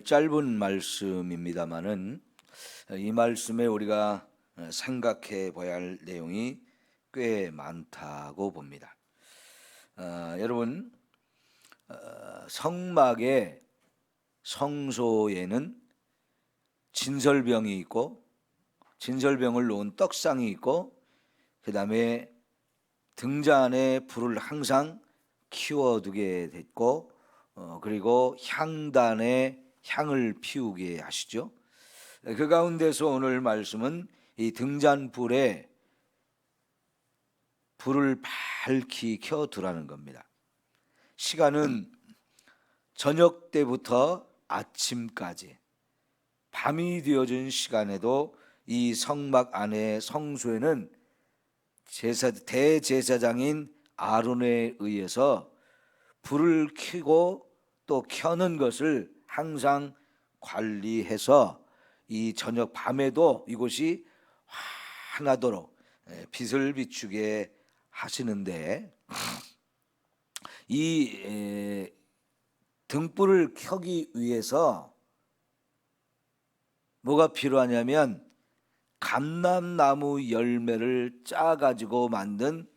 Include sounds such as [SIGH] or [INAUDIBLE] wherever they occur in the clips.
오늘 짧은 말씀입니다만은 이 말씀에 우리가 생각해 봐야 할 내용이 꽤 많다고 봅니다. 어, 여러분 어, 성막의 성소에는 진설병이 있고 진설병을 놓은 떡상이 있고 그 다음에 등잔에 불을 항상 키워두게 됐고 어, 그리고 향단에 향을 피우게 하시죠. 그 가운데서 오늘 말씀은 이 등잔불에 불을 밝히 켜두라는 겁니다. 시간은 저녁 때부터 아침까지 밤이 되어진 시간에도 이 성막 안에 성소에는 제사 대제사장인 아론에 의해서 불을 켜고 또 켜는 것을 항상 관리해서 이 저녁 밤에도 이곳이 환하도록 예, 빛을 비추게 하시는데 이 에, 등불을 켜기 위해서 뭐가 필요하냐면 감람나무 열매를 짜 가지고 만든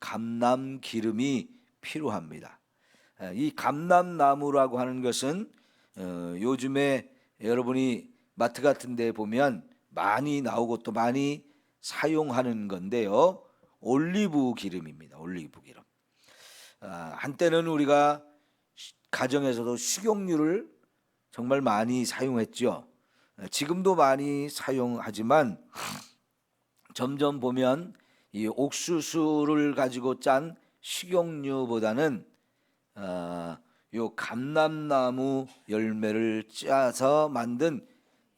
감람 기름이 필요합니다. 에, 이 감람나무라고 하는 것은 어, 요즘에 여러분이 마트 같은 데 보면 많이 나오고 또 많이 사용하는 건데요. 올리브 기름입니다. 올리브 기름. 아, 한때는 우리가 시- 가정에서도 식용유를 정말 많이 사용했죠. 아, 지금도 많이 사용하지만 점점 보면 이 옥수수를 가지고 짠 식용유보다는 아, 요 감람나무 열매를 짜서 만든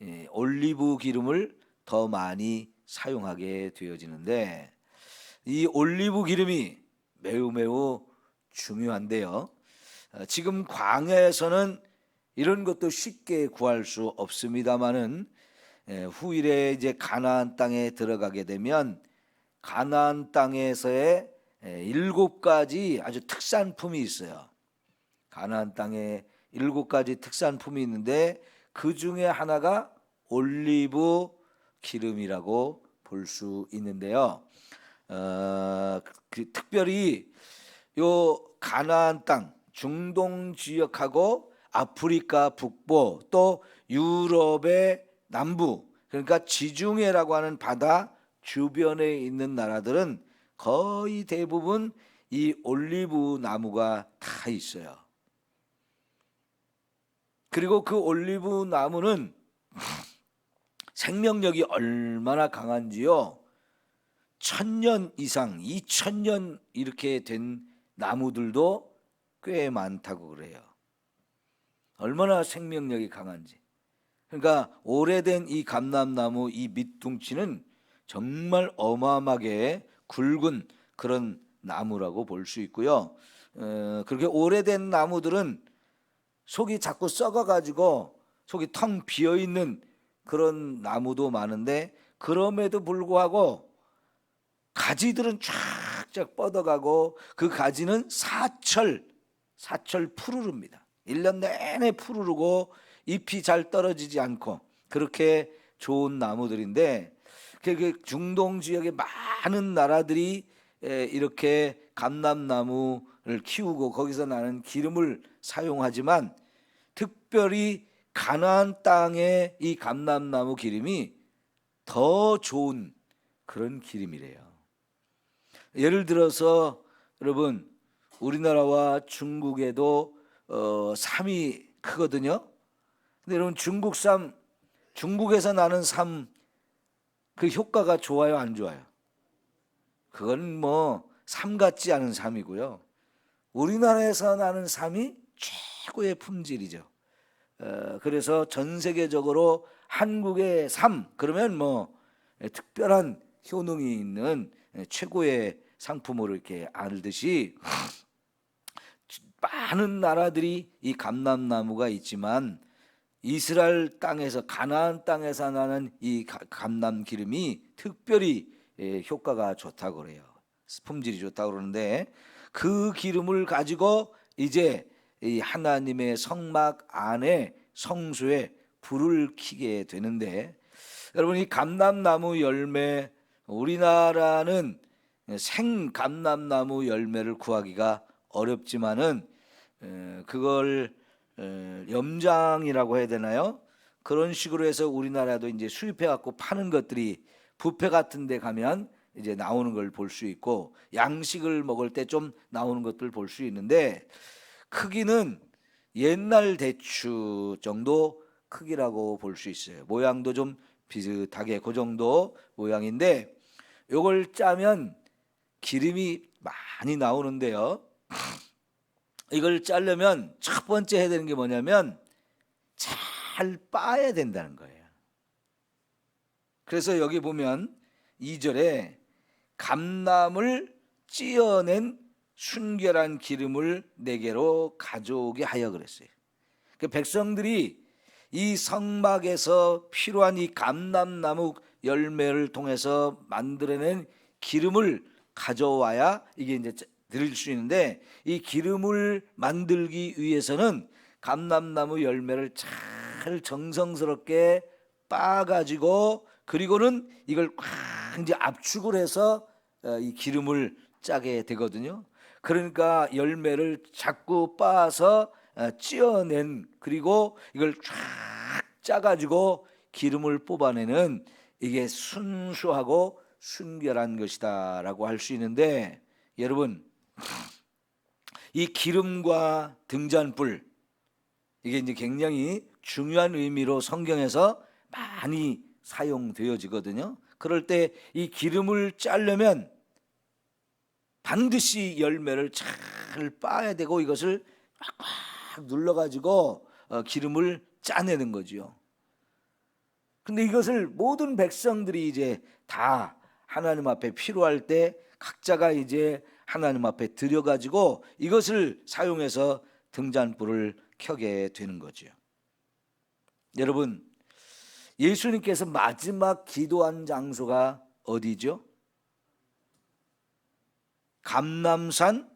예, 올리브 기름을 더 많이 사용하게 되어지는데 이 올리브 기름이 매우 매우 중요한데요. 어, 지금 광야에서는 이런 것도 쉽게 구할 수 없습니다만은 예, 후일에 이제 가나안 땅에 들어가게 되면 가나안 땅에서의 예, 일곱 가지 아주 특산품이 있어요. 가나안 땅에 일곱 가지 특산품이 있는데 그 중에 하나가 올리브 기름이라고 볼 수 있는데요. 어, 그 특별히 요 가나안 땅, 중동 지역하고 아프리카 북부 또 유럽의 남부 그러니까 지중해라고 하는 바다 주변에 있는 나라들은 거의 대부분 이 올리브 나무가 다 있어요. 그리고 그 올리브 나무는 [LAUGHS] 생명력이 얼마나 강한지요. 천년 이상, 이천 년 이렇게 된 나무들도 꽤 많다고 그래요. 얼마나 생명력이 강한지. 그러니까 오래된 이 감람나무 이 밑둥치는 정말 어마어마하게 굵은 그런 나무라고 볼 수 있고요. 어, 그렇게 오래된 나무들은 속이 자꾸 썩어가지고 속이 텅 비어 있는 그런 나무도 많은데 그럼에도 불구하고 가지들은 쫙쫙 뻗어가고 그 가지는 사철 사철 푸르릅니다. 1년 내내 푸르르고 잎이 잘 떨어지지 않고 그렇게 좋은 나무들인데 그- 그 중동 지역의 많은 나라들이 에, 이렇게 감람나무를 키우고 거기서 나는 기름을 사용하지만 특별히 가나안 땅의 이 감람나무 기름이 더 좋은 그런 기름이래요. 예를 들어서 여러분 우리나라와 중국에도 어, 삼이 크거든요. 근데 여러분 중국 쌈 중국에서 나는 삶 그 효과가 좋아요, 안 좋아요? 그건 뭐 삶 같지 않은 삶이고요. 우리나라에서 나는 삶이 최 고의 품질이죠. 어, 그래서 전 세계적으로 한국의 삶 그러면 뭐 에, 특별한 효능이 있는 에, 최고의 상품으로 이렇게 알듯이 [LAUGHS] 많은 나라들이 이 감람나무가 있지만 이스라엘 땅에서 가나안 땅에서 나는 이 가- 감람 기름이 특별히 예, 효과가 좋다고 그래요. 품질이 좋다고 그러는데 그 기름을 가지고 이제 이 하나님의 성막 안에 성소에 불을 켜게 되는데 여러분 이 감람나무 열매 우리나라는 생 감람나무 열매를 구하기가 어렵지만은 에, 그걸 에, 염장이라고 해야 되나요? 그런 식으로 해서 우리나라도 이제 수입해 갖고 파는 것들이 뷔페 같은 데 가면 이제 나오는 걸 볼 수 있고 양식을 먹을 때 좀 나오는 것들 볼 수 있는데 크기는 옛날 대추 정도 크기라고 볼 수 있어요. 모양도 좀 비슷하게 그 정도 모양인데 요걸 짜면 기름이 많이 나오는데요. [SNIFFS] 이걸 짜려면 첫 번째 해야 되는 게 뭐냐면 잘 빻아야 된다는 거예요. 그래서 여기 보면 2절에 감남을 찌어낸 순결한 기름을 내게로 가져오게 하여 그랬어요. 그 백성들이 이 성막에서 필요한 이 감람나무 열매를 통해서 만들어낸 기름을 가져와야 이게 이제 드릴 수 있는데 이 기름을 만들기 위해서는 감람나무 열매를 잘 정성스럽게 빻아가지고 그리고는 이걸 꽉 이제 압축을 해서 어, 이 기름을 짜게 되거든요. 그러니까 열매를 자꾸 빻아서 어, 찌어낸 그리고 이걸 쫙 짜가지고 기름을 뽑아내는 이게 순수하고 순결한 것이다라고 할 수 있는데 여러분 이 기름과 등잔불 이게 이제 굉장히 중요한 의미로 성경에서 많이 사용되어지거든요. 그럴 때 이 기름을 짜려면 반드시 열매를 잘 빻아야 되고 이것을 꽉꽉 눌러가지고 어, 기름을 짜내는 거지요. 근데 이것을 모든 백성들이 이제 다 하나님 앞에 필요할 때 각자가 이제 하나님 앞에 드려가지고 이것을 사용해서 등잔불을 켜게 되는 거죠. 여러분, 예수님께서 마지막 기도한 장소가 어디죠? 감남산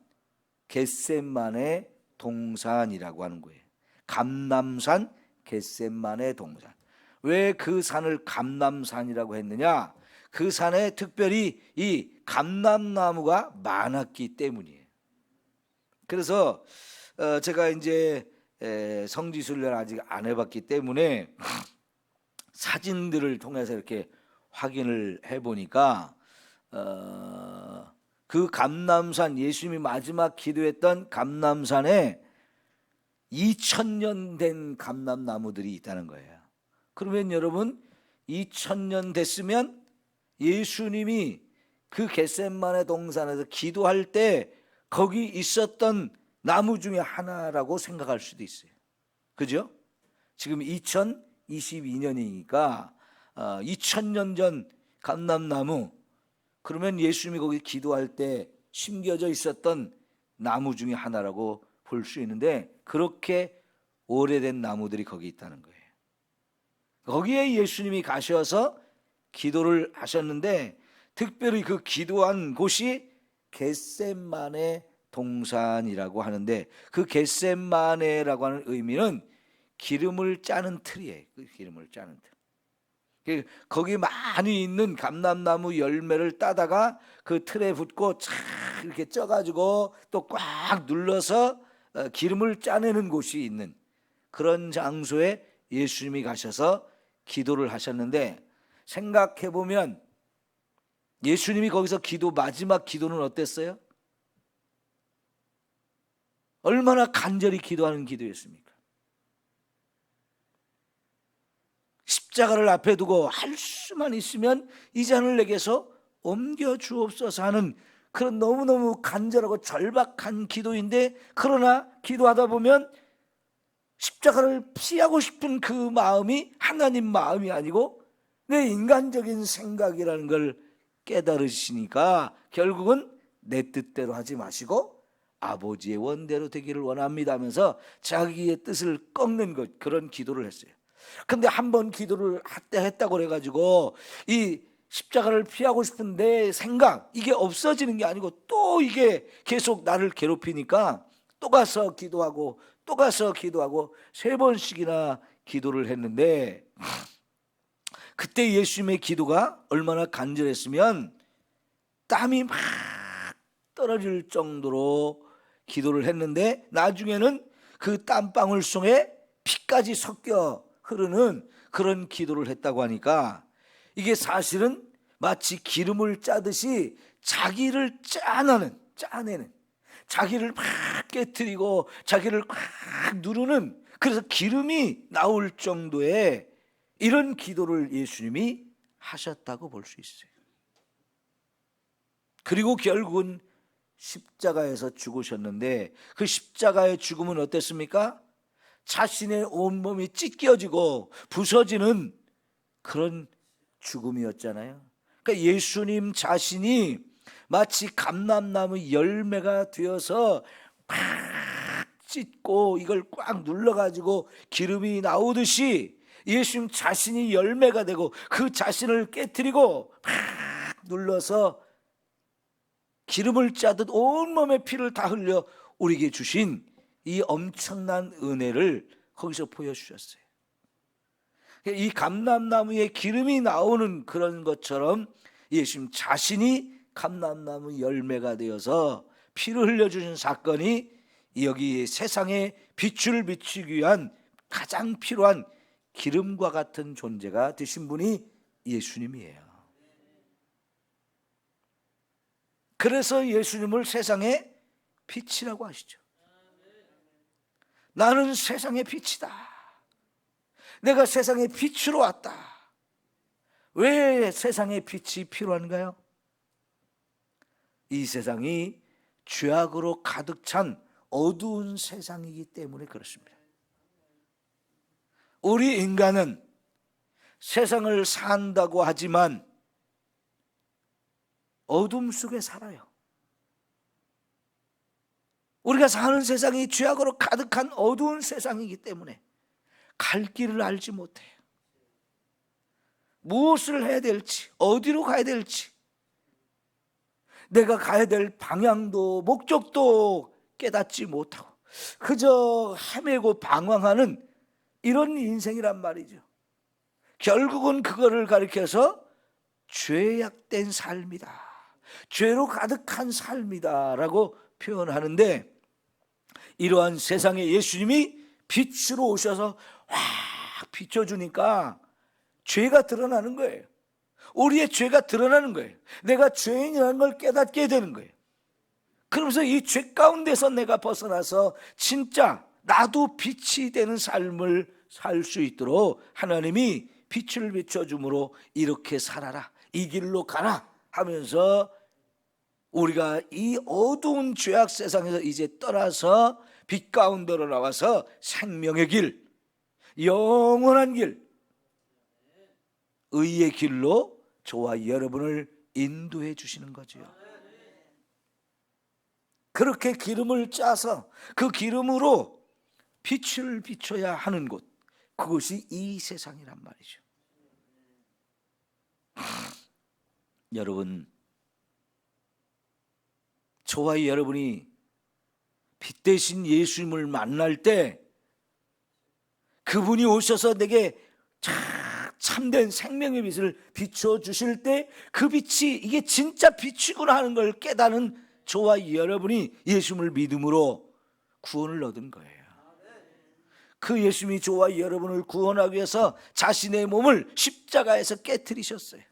겟셋만의 동산이라고 하는 거예요. 감남산 겟셋만의 동산. 왜 그 산을 감남산이라고 했느냐? 그 산에 특별히 이 감남나무가 많았기 때문이에요. 그래서 어, 제가 이제 에, 성지순례를 아직 안 해봤기 때문에 [LAUGHS] 사진들을 통해서 이렇게 확인을 해보니까 어, 그 감남산 예수님이 마지막 기도했던 감남산에 2000년 된 감남나무들이 있다는 거예요. 그러면 여러분 2000년 됐으면 예수님이 그 겟셋만의 동산에서 기도할 때 거기 있었던 나무 중에 하나라고 생각할 수도 있어요. 그죠? 지금 2022년이니까 어, 2000년 전 감남나무 그러면 예수님이 거기 기도할 때 심겨져 있었던 나무 중에 하나라고 볼 수 있는데 그렇게 오래된 나무들이 거기 있다는 거예요. 거기에 예수님이 가셔서 기도를 하셨는데 특별히 그 기도한 곳이 겟셋만의 동산이라고 하는데 그 겟셋만에라고 하는 의미는 기름을 짜는 틀이에요. 그 기름을 짜는 틀. 그 거기 많이 있는 감람나무 열매를 따다가 그 틀에 붓고 쫙 이렇게 쪄가지고 또 꽉 눌러서 어, 기름을 짜내는 곳이 있는 그런 장소에 예수님이 가셔서 기도를 하셨는데 생각해 보면 예수님이 거기서 기도 마지막 기도는 어땠어요? 얼마나 간절히 기도하는 기도였습니까? 십자가를 앞에 두고 할 수만 있으면 이 잔을 내게서 옮겨 주옵소서 하는 그런 너무너무 간절하고 절박한 기도인데 그러나 기도하다 보면 십자가를 피하고 싶은 그 마음이 하나님 마음이 아니고 내 인간적인 생각이라는 걸 깨달으시니까 결국은 내 뜻대로 하지 마시고 아버지의 원대로 되기를 원합니다 하면서 자기의 뜻을 꺾는 것 그런 기도를 했어요. 근데 한 번 기도를 했다고 그래가지고 이 십자가를 피하고 싶은 내 생각 이게 없어지는 게 아니고 또 이게 계속 나를 괴롭히니까 또 가서 기도하고 또 가서 기도하고 세 번씩이나 기도를 했는데 [LAUGHS] 그때 예수님의 기도가 얼마나 간절했으면 땀이 막 떨어질 정도로 기도를 했는데 나중에는 그 땀방울 속에 피까지 섞여 흐르는 그런 기도를 했다고 하니까 이게 사실은 마치 기름을 짜듯이 자기를 짜내는 짜내는 자기를 막 깨뜨리고 자기를 막 누르는 그래서 기름이 나올 정도의 이런 기도를 예수님이 하셨다고 볼 수 있어요. 그리고 결국은 십자가에서 죽으셨는데 그 십자가의 죽음은 어땠습니까? 자신의 온몸이 찢겨지고 부서지는 그런 죽음이었잖아요. 그러니까 예수님 자신이 마치 감람나무 열매가 되어서 팍 찢고 이걸 꽉 눌러가지고 기름이 나오듯이 예수님 자신이 열매가 되고 그 자신을 깨뜨리고 팍 눌러서 기름을 짜듯 온몸에 피를 다 흘려 우리에게 주신 이 엄청난 은혜를 거기서 보여주셨어요. 이 감람나무에 기름이 나오는 그런 것처럼 예수님 자신이 감람나무 열매가 되어서 피를 흘려주신 사건이 여기 세상에 빛을 비추기 위한 가장 필요한 기름과 같은 존재가 되신 분이 예수님이에요. 그래서 예수님을 세상의 빛이라고 하시죠. 나는 세상의 빛이다. 내가 세상의 빛으로 왔다. 왜 세상의 빛이 필요한가요? 이 세상이 죄악으로 가득 찬 어두운 세상이기 때문에 그렇습니다. 우리 인간은 세상을 산다고 하지만 어둠 속에 살아요. 우리가 사는 세상이 죄악으로 가득한 어두운 세상이기 때문에 갈 길을 알지 못해요. 무엇을 해야 될지, 어디로 가야 될지, 내가 가야 될 방향도 목적도 깨닫지 못하고 그저 헤매고 방황하는 이런 인생이란 말이죠. 결국은 그거를 가리켜서 죄악된 삶이다. 죄로 가득한 삶이다라고 표현하는데 이러한 세상에 예수님이 빛으로 오셔서 확 비춰주니까 죄가 드러나는 거예요. 우리의 죄가 드러나는 거예요. 내가 죄인이라는 걸 깨닫게 되는 거예요. 그러면서 이 죄 가운데서 내가 벗어나서 진짜 나도 빛이 되는 삶을 살 수 있도록 하나님이 빛을 비춰줌으로 이렇게 살아라. 이 길로 가라 하면서 우리가 이 어두운 죄악 세상에서 이제 떠나서 빛 가운데로 나와서 생명의 길, 영원한 길, 의의 길로 저와 여러분을 인도해 주시는 거지요. 그렇게 기름을 짜서 그 기름으로 빛을 비춰야 하는 곳, 그것이 이 세상이란 말이죠. 여러분, 저와 여러분이 빛 대신 예수님을 만날 때 그분이 오셔서 내게 참된 생명의 빛을 비춰 주실 때 그 빛이 이게 진짜 빛이구나 하는 걸 깨닫는 저와 여러분이 예수님을 믿음으로 구원을 얻은 거예요. 그 예수님이 저와 여러분을 구원하기 위해서 자신의 몸을 십자가에서 깨뜨리셨어요.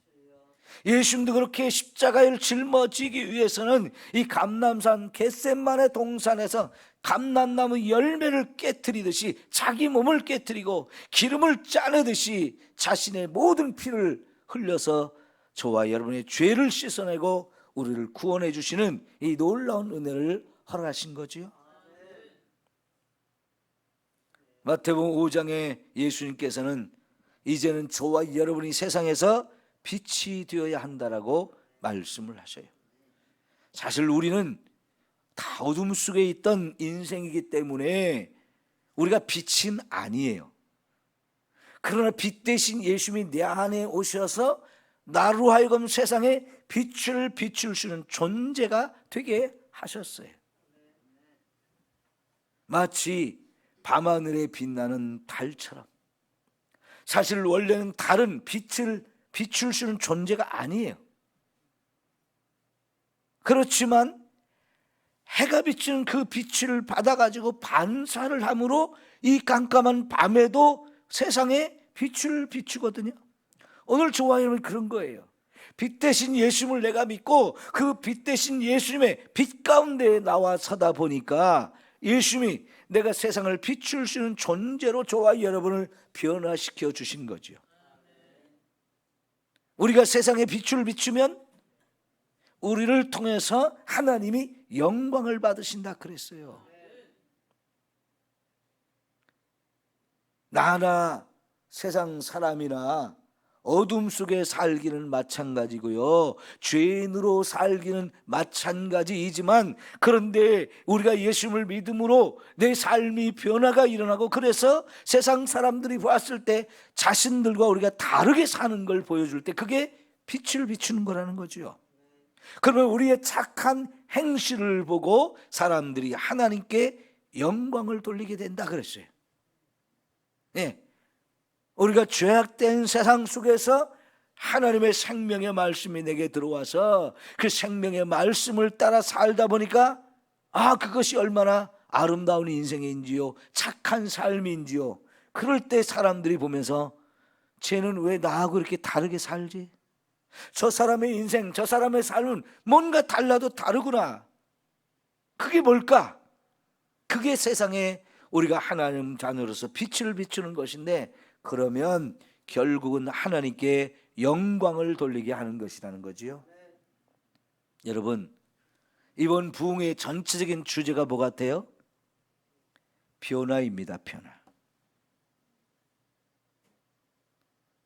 예수님도 그렇게 십자가를 짊어지기 위해서는 이 감남산 겟셋만의 동산에서 감남나무 열매를 깨뜨리듯이 자기 몸을 깨뜨리고 기름을 짜내듯이 자신의 모든 피를 흘려서 저와 여러분의 죄를 씻어내고 우리를 구원해 주시는 이 놀라운 은혜를 허락하신 거지요. 마태복음 5장에 예수님께서는 이제는 저와 여러분이 세상에서 빛이 되어야 한다라고 말씀을 하셔요. 사실 우리는 다 어둠 속에 있던 인생이기 때문에 우리가 빛은 아니에요. 그러나 빛 대신 예수님이 내 안에 오셔서 나로 하여금 세상에 빛을 비추시는 존재가 되게 하셨어요. 마치 밤하늘에 빛나는 달처럼 사실 원래는 달은 빛을 비출 수 있는 존재가 아니에요. 그렇지만 해가 비추는 그 빛을 받아가지고 반사를 함으로 이 깜깜한 밤에도 세상에 빛을 비추거든요. 오늘 좋아요는 그런 거예요. 빛 대신 예수님을 내가 믿고 그 빛 대신 예수님의 빛 가운데 나와 서다 보니까 예수님이 내가 세상을 비출 수 있는 존재로 저와 여러분을 변화시켜 주신 거죠. 우리가 세상에 빛을 비추면 우리를 통해서 하나님이 영광을 받으신다 그랬어요. 나나 세상 사람이나 어둠 속에 살기는 마찬가지고요. 죄인으로 살기는 마찬가지이지만 그런데 우리가 예수님을 믿음으로 내 삶이 변화가 일어나고 그래서 세상 사람들이 봤을 때 자신들과 우리가 다르게 사는 걸 보여줄 때 그게 빛을 비추는 거라는 거죠. 그러면 우리의 착한 행실을 보고 사람들이 하나님께 영광을 돌리게 된다 그랬어요. 예. 우리가 죄악된 세상 속에서 하나님의 생명의 말씀이 내게 들어와서 그 생명의 말씀을 따라 살다 보니까 아, 그것이 얼마나 아름다운 인생인지요. 착한 삶인지요. 그럴 때 사람들이 보면서 쟤는 왜 나하고 이렇게 다르게 살지? 저 사람의 인생, 저 사람의 삶은 뭔가 달라도 다르구나. 그게 뭘까? 그게 세상에 우리가 하나님 자녀로서 빛을 비추는 것인데 그러면 결국은 하나님께 영광을 돌리게 하는 것이라는 거지요. 여러분, 이번 부흥의 전체적인 주제가 뭐 같아요? 변화입니다, 변화.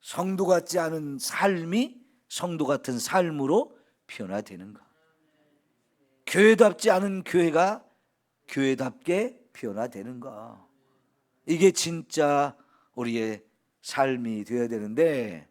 성도 같지 않은 삶이 성도 같은 삶으로 변화되는 것. 교회답지 않은 교회가 교회답게 변화되는 것. 이게 진짜 우리의 삶이 되어야 되는데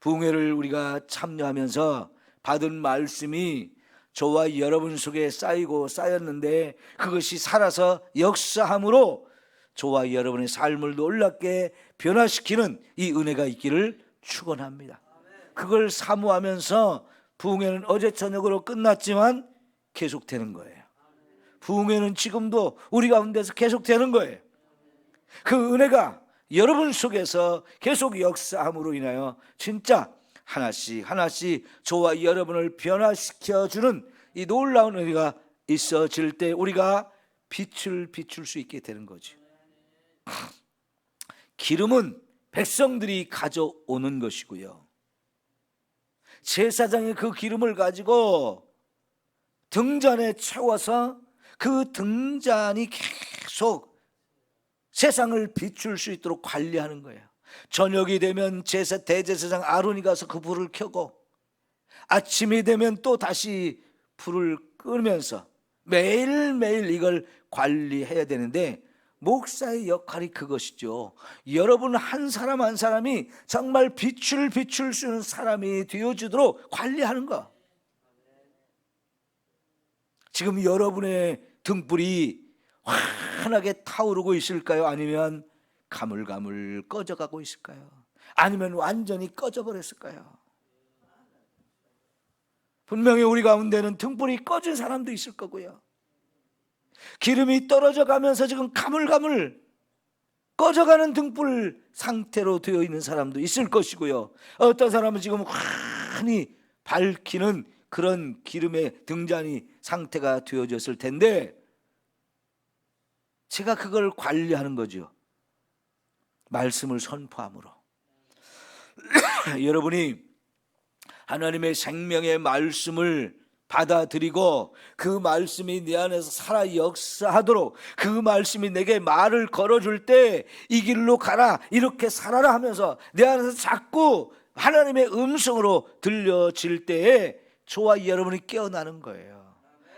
부흥회를 우리가 참여하면서 받은 말씀이 저와 여러분 속에 쌓이고 쌓였는데 그것이 살아서 역사함으로 저와 여러분의 삶을 놀랍게 변화시키는 이 은혜가 있기를 축원합니다. 그걸 사모하면서 부흥회는 어제 저녁으로 끝났지만 계속되는 거예요. 부흥회는 지금도 우리 가운데서 계속되는 거예요. 그 은혜가 여러분 속에서 계속 역사함으로 인하여 진짜 하나씩 하나씩 저와 여러분을 변화시켜 주는 이 놀라운 은혜가 있어질 때 우리가 빛을 비출 수 있게 되는 거죠. 기름은 백성들이 가져오는 것이고요. 제사장이 그 기름을 가지고 등잔에 채워서 그 등잔이 계속 세상을 비출 수 있도록 관리하는 거예요. 저녁이 되면 제사 대제사장 아론이 가서 그 불을 켜고 아침이 되면 또 다시 불을 끄면서 매일매일 이걸 관리해야 되는데 목사의 역할이 그것이죠. 여러분 한 사람 한 사람이 정말 빛을 비출 수 있는 사람이 되어주도록 관리하는 거. 지금 여러분의 등불이 환하게 타오르고 있을까요? 아니면 가물가물 꺼져가고 있을까요? 아니면 완전히 꺼져버렸을까요? 분명히 우리 가운데는 등불이 꺼진 사람도 있을 거고요. 기름이 떨어져 가면서 지금 가물가물 꺼져가는 등불 상태로 되어 있는 사람도 있을 것이고요. 어떤 사람은 지금 환히 밝히는 그런 기름의 등잔이 상태가 되어졌을 텐데 제가 그걸 관리하는 거죠. 말씀을 선포함으로. [CLEARS THROAT] 여러분이 하나님의 생명의 말씀을 받아들이고 그 말씀이 내 안에서 살아 역사하도록 그 말씀이 내게 말을 걸어줄 때 이 길로 가라 이렇게 살아라 하면서 내 안에서 자꾸 하나님의 음성으로 들려질 때에 저와 여러분이 깨어나는 거예요.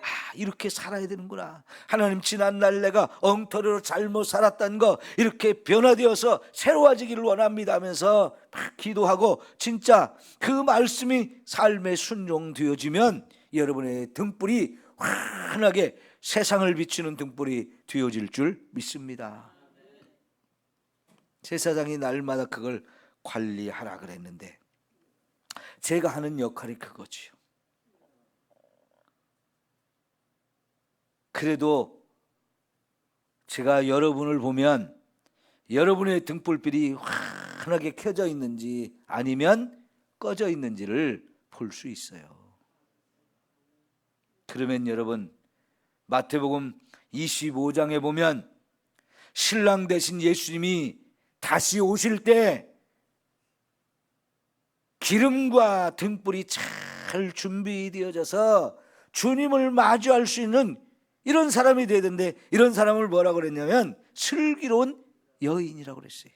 아, 이렇게 살아야 되는구나. 하나님 지난날 내가 엉터리로 잘못 살았던 거 이렇게 변화되어서 새로워지기를 원합니다 하면서 막 기도하고 진짜 그 말씀이 삶에 순종되어지면 여러분의 등불이 환하게 세상을 비추는 등불이 되어질 줄 믿습니다. 제사장이 날마다 그걸 관리하라 그랬는데 제가 하는 역할이 그거지요. 그래도 제가 여러분을 보면 여러분의 등불빛이 환하게 켜져 있는지 아니면 꺼져 있는지를 볼 수 있어요. 그러면 여러분 마태복음 25장에 보면 신랑 대신 예수님이 다시 오실 때 기름과 등불이 잘 준비되어져서 주님을 마주할 수 있는 이런 사람이 되야 되는데 이런 사람을 뭐라고 그랬냐면 슬기로운 여인이라고 그랬어요.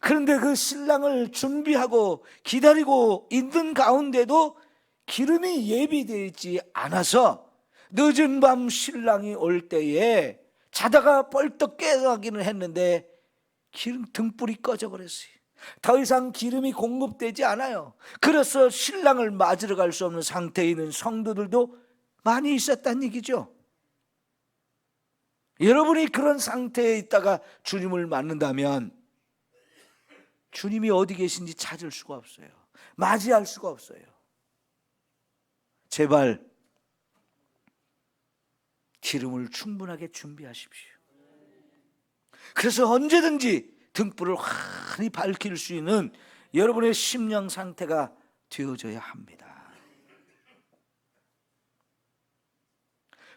그런데 그 신랑을 준비하고 기다리고 있는 가운데도 기름이 예비되어 있지 않아서 늦은 밤 신랑이 올 때에 자다가 벌떡 깨어가기는 했는데 기름 등불이 꺼져 버렸어요. 더 이상 기름이 공급되지 않아요. 그래서 신랑을 맞으러 갈 수 없는 상태에 있는 성도들도 많이 있었다는 얘기죠. 여러분이 그런 상태에 있다가 주님을 만난다면 주님이 어디 계신지 찾을 수가 없어요. 맞이할 수가 없어요. 제발 기름을 충분하게 준비하십시오. 그래서 언제든지 등불을 환히 밝힐 수 있는 여러분의 심령 상태가 되어져야 합니다.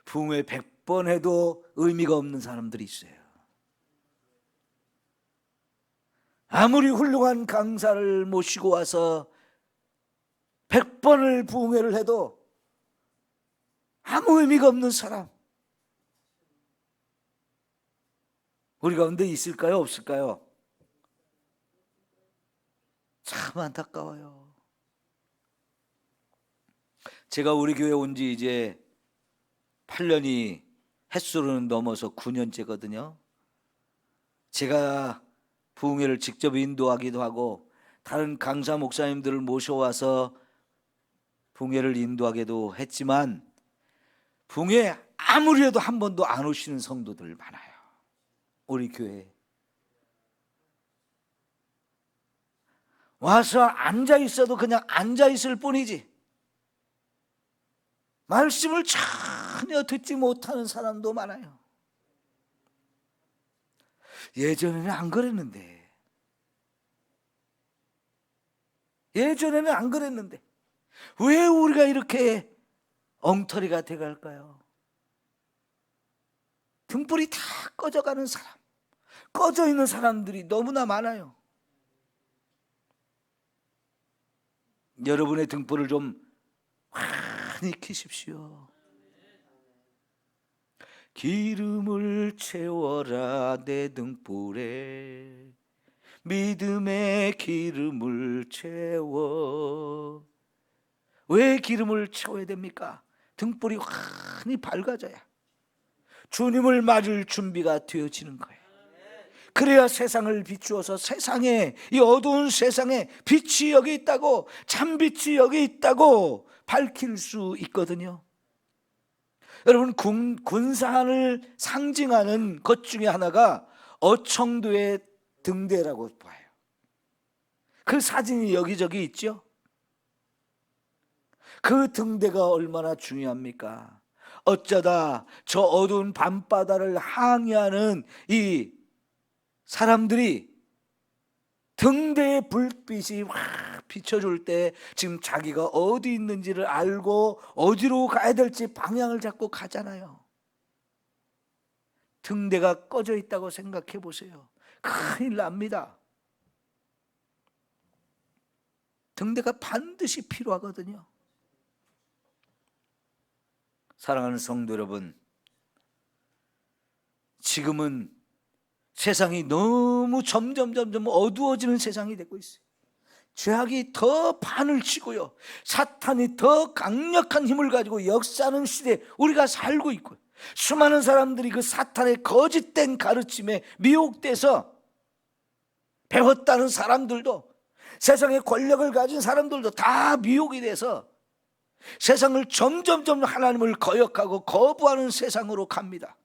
부흥회 100번 해도 의미가 없는 사람들이 있어요. 아무리 훌륭한 강사를 모시고 와서 100번을 부흥회를 해도 아무 의미가 없는 사람. 우리 가운데 있을까요? 없을까요? 참 안타까워요. 제가 우리 교회 온 지 이제 8년이 햇수로는 넘어서 9년째거든요. 제가 부흥회를 직접 인도하기도 하고 다른 강사 목사님들을 모셔와서 부흥회를 인도하기도 했지만 부흥회 아무리 해도 한 번도 안 오시는 성도들 많아요. 우리 교회 와서 앉아 있어도 그냥 앉아 있을 뿐이지 말씀을 전혀 듣지 못하는 사람도 많아요. 예전에는 안 그랬는데. 예전에는 안 그랬는데. 왜 우리가 이렇게 엉터리가 돼갈까요? 등불이 다 꺼져가는 사람, 꺼져 있는 사람들이 너무나 많아요. 여러분의 등불을 좀 많이 키십시오. 기름을 채워라 내 등불에 믿음의 기름을 채워 왜 기름을 채워야 됩니까? 등불이 환히 밝아져야 주님을 맞을 준비가 되어지는 거예요. 그래야 세상을 비추어서 세상에 이 어두운 세상에 빛이 여기 있다고 참 빛이 여기 있다고 밝힐 수 있거든요. 여러분 군, 군산을 상징하는 것 중에 하나가 어청도의 등대라고 봐요. 그 사진이 여기저기 있죠. 그 등대가 얼마나 중요합니까? 어쩌다 저 어두운 밤바다를 항해하는 이 사람들이 등대의 불빛이 확 비춰줄 때 지금 자기가 어디 있는지를 알고 어디로 가야 될지 방향을 잡고 가잖아요. 등대가 꺼져 있다고 생각해 보세요. 큰일 납니다. 등대가 반드시 필요하거든요. 사랑하는 성도 여러분, 지금은 세상이 너무 점점 점점 어두워지는 세상이 되고 있어요. 죄악이 더 판을 치고요. 사탄이 더 강력한 힘을 가지고 역사하는 시대에 우리가 살고 있고요. 수많은 사람들이 그 사탄의 거짓된 가르침에 미혹돼서 배웠다는 사람들도 세상의 권력을 가진 사람들도 다 미혹이 돼서 세상을 점점점 하나님을 거역하고 거부하는 세상으로 갑니다.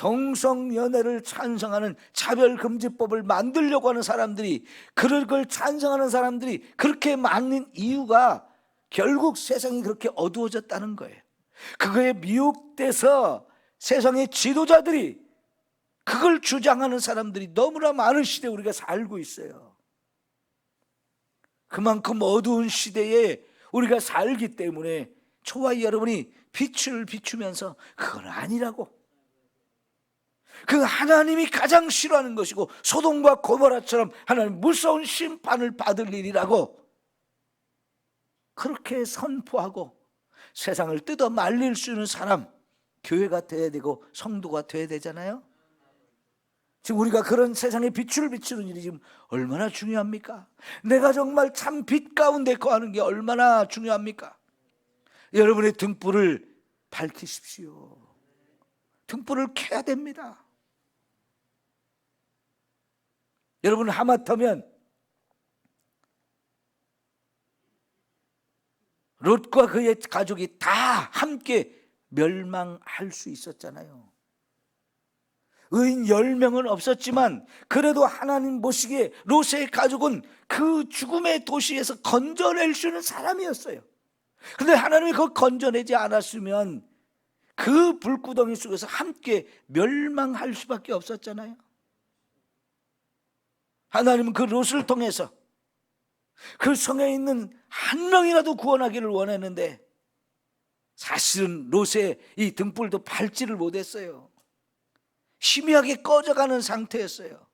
동성 연애를 찬성하는 차별 금지법을 만들려고 하는 사람들이 그걸 걸 찬성하는 사람들이 그렇게 많은 이유가 결국 세상이 그렇게 어두워졌다는 거예요. 그거에 미혹돼서 세상의 지도자들이 그걸 주장하는 사람들이 너무나 많은 시대에 우리가 살고 있어요. 그만큼 어두운 시대에 우리가 살기 때문에 저와 여러분이 빛을 비추면서 그건 아니라고. 그 하나님이 가장 싫어하는 것이고 소돔과 고모라처럼 하나님 무서운 심판을 받을 일이라고 그렇게 선포하고 세상을 뜯어 말릴 수 있는 사람 교회가 돼야 되고 성도가 돼야 되잖아요. 지금 우리가 그런 세상에 빛을 비추는 일이 지금 얼마나 중요합니까? 내가 정말 참 빛 가운데 거하는 게 얼마나 중요합니까? 여러분의 등불을 밝히십시오. 등불을 켜야 됩니다. 여러분 하마터면 롯과 그의 가족이 다 함께 멸망할 수 있었잖아요. 의인 10명은 없었지만 그래도 하나님 보시기에 롯의 가족은 그 죽음의 도시에서 건져낼 수 있는 사람이었어요. 근데 하나님이 그걸 건져내지 않았으면 그 불구덩이 속에서 함께 멸망할 수밖에 없었잖아요. 하나님은 그 롯을 통해서 그 성에 있는 한 명이라도 구원하기를 원했는데 사실은 롯의 이 등불도 밟지를 못했어요. 희미하게 꺼져가는 상태였어요.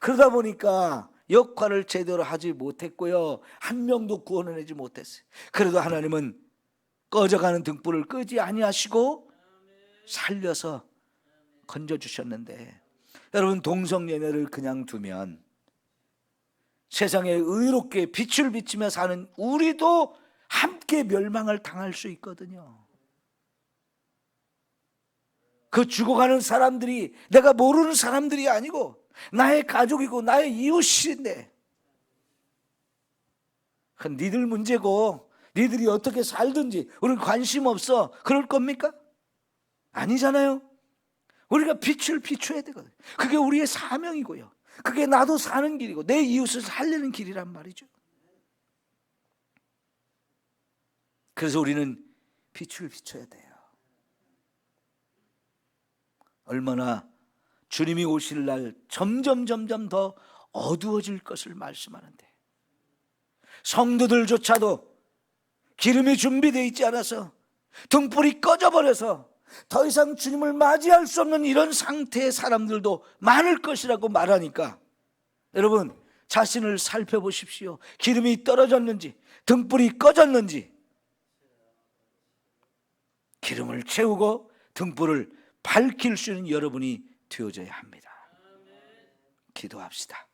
그러다 보니까 역할을 제대로 하지 못했고요. 한 명도 구원을 내지 못했어요. 그래도 하나님은 꺼져가는 등불을 끄지 아니하시고 살려서 건져 주셨는데 여러분 동성연애를 그냥 두면 세상에 의롭게 빛을 비치며 사는 우리도 함께 멸망을 당할 수 있거든요. 그 죽어가는 사람들이 내가 모르는 사람들이 아니고 나의 가족이고 나의 이웃인데 그 니들 문제고 니들이 어떻게 살든지 우리는 관심 없어 그럴 겁니까? 아니잖아요. 우리가 빛을 비춰야 되거든요. 그게 우리의 사명이고요. 그게 나도 사는 길이고 내 이웃을 살리는 길이란 말이죠. 그래서 우리는 빛을 비춰야 돼요. 얼마나 주님이 오실 날 점점 점점 더 어두워질 것을 말씀하는데 성도들조차도 기름이 준비되어 있지 않아서 등불이 꺼져버려서 더 이상 주님을 맞이할 수 없는 이런 상태의 사람들도 많을 것이라고 말하니까 여러분 자신을 살펴보십시오. 기름이 떨어졌는지 등불이 꺼졌는지 기름을 채우고 등불을 밝힐 수 있는 여러분이 되어져야 합니다. 기도합시다.